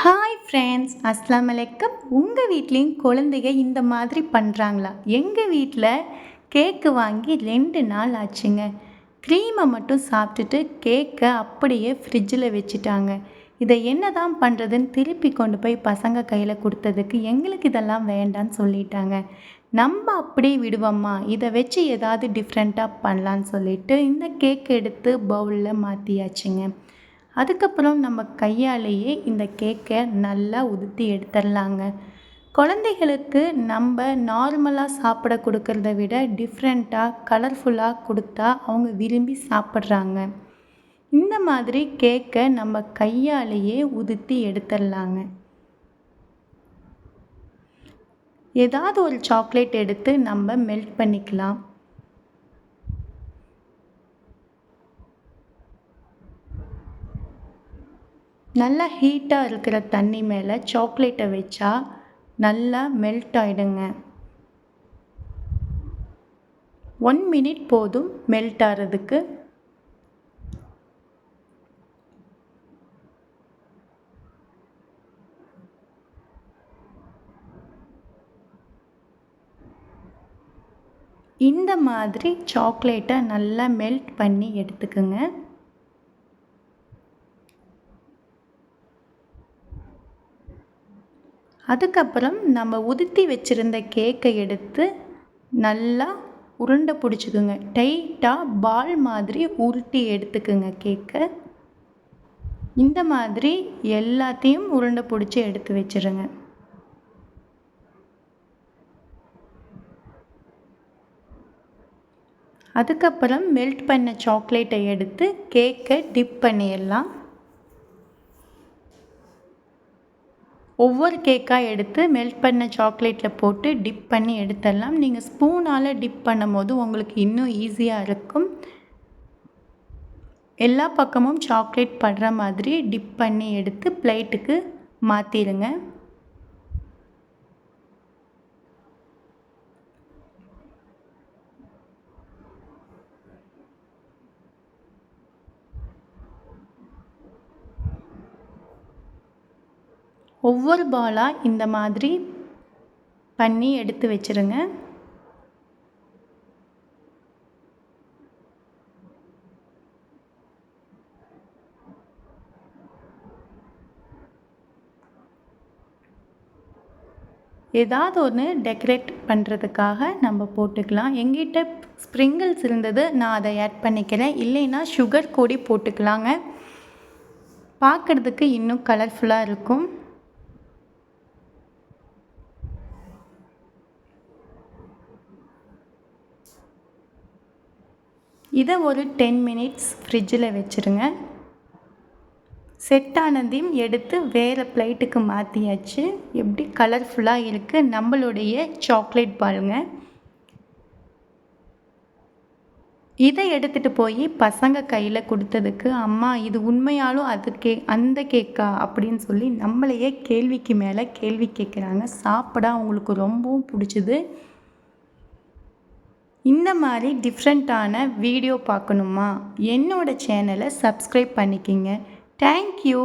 Hi friends அஸ்லாம் வலைக்கம் உங்கள் வீட்லேயும் குழந்தைங்க இந்த மாதிரி பண்ணுறாங்களா எங்கள் வீட்டில் கேக்கு வாங்கி ரெண்டு நாள் ஆச்சுங்க. க்ரீமை மட்டும் சாப்பிட்டுட்டு கேக்கை அப்படியே ஃப்ரிட்ஜில் வச்சுட்டாங்க. இதை என்ன தான் பண்ணுறதுன்னு திருப்பி கொண்டு போய் பசங்க கையில் கொடுத்ததுக்கு எங்களுக்கு இதெல்லாம் வேண்டான்னு சொல்லிட்டாங்க. நம்ம அப்படியே விடுவோம்மா. இதை வச்சு ஏதாவது டிஃப்ரெண்ட்டாக பண்ணலான்னு சொல்லிட்டு இந்த கேக் எடுத்து பவுலில் மாற்றியாச்சுங்க அதுக்கப்புறம் நம்ம கையாலேயே இந்த கேக்கை நல்லா உதுத்தி எடுத்துடலாங்க. குழந்தைகளுக்கு நம்ம நார்மலாக சாப்பிட கொடுக்கறத விட டிஃப்ரெண்ட்டாக கலர்ஃபுல்லாக கொடுத்தா அவங்க விரும்பி சாப்பிட்றாங்க. இந்த மாதிரி கேக்கை நம்ம கையாலேயே உதுத்தி எடுத்துடலாங்க. ஏதாவது ஒரு சாக்லேட் எடுத்து நம்ம மெல்ட் பண்ணிக்கலாம். நல்லா ஹீட்டாக இருக்கிற தண்ணி மேலே சாக்லேட்டை வச்சா நல்லா மெல்ட் ஆகிடுங்க ஒன் மினிட் போதும் மெல்ட் ஆகிறதுக்கு இந்த மாதிரி சாக்லேட்டை நல்லா மெல்ட் பண்ணி எடுத்துக்குங்க. அதுக்கப்புறம் நம்ம உதுத்தி வச்சுருந்த கேக்கை எடுத்து நல்லா உருண்டை பிடிச்சிக்குங்க. டைட்டாக பால் மாதிரி உருட்டி எடுத்துக்குங்க கேக்கை இந்த மாதிரி எல்லாத்தையும் உருண்டை பிடிச்சி எடுத்து வச்சுருங்க. அதுக்கப்புறம் மெல்ட் பண்ண சாக்லேட்டை எடுத்து கேக்கை டிப் பண்ணிடலாம். ஒவ்வொரு கேக்காக எடுத்து மெல்ட் பண்ண சாக்லேட்டில் போட்டு டிப் பண்ணி எடுத்துடலாம். நீங்கள் ஸ்பூனால் டிப் பண்ணும் போது உங்களுக்கு இன்னும் ஈஸியாக இருக்கும். எல்லா பக்கமும் சாக்லேட் படுற மாதிரி டிப் பண்ணி எடுத்து பிளேட்டுக்கு மாற்றிடுங்க ஒவ்வொரு பாலாக இந்த மாதிரி பண்ணி எடுத்து வச்சுருங்க. ஏதாவது ஒன்று டெக்கரேட் பண்ணுறதுக்காக நம்ம போட்டுக்கலாம். எங்கிட்ட ஸ்ப்ரிங்கிள்ஸ் இருந்தது நான் அதை ஆட் பண்ணிக்கிறேன். இல்லைன்னா சுகர் கொடி போட்டுக்கலாங்க. பார்க்குறதுக்கு இன்னும் கலர்ஃபுல்லாக இருக்கும். இதை ஒரு டென் மினிட்ஸ் ஃப்ரிட்ஜில் வச்சுருங்க. செட் ஆனதையும் எடுத்து வேறு பிளேட்டுக்கு மாற்றியாச்சு எப்படி கலர்ஃபுல்லாக இருக்குது நம்மளுடைய சாக்லேட் பாருங்க. இதை எடுத்துகிட்டு போய் பசங்க கையில் கொடுத்ததுக்கு அம்மா இது உண்மையாலும் அது கே அந்த கேக்கா அப்படின்னு சொல்லி நம்மளையே கேள்விக்கு மேலே கேள்வி கேட்குறாங்க சாப்பிட அவங்களுக்கு ரொம்பவும் பிடிச்சிது. இந்த மாதிரி டிஃப்ரெண்ட்டான வீடியோ பார்க்கணுமா? என்னோடய சேனலை சப்ஸ்கிரைப் பண்ணிக்கிங்க. தேங்க்யூ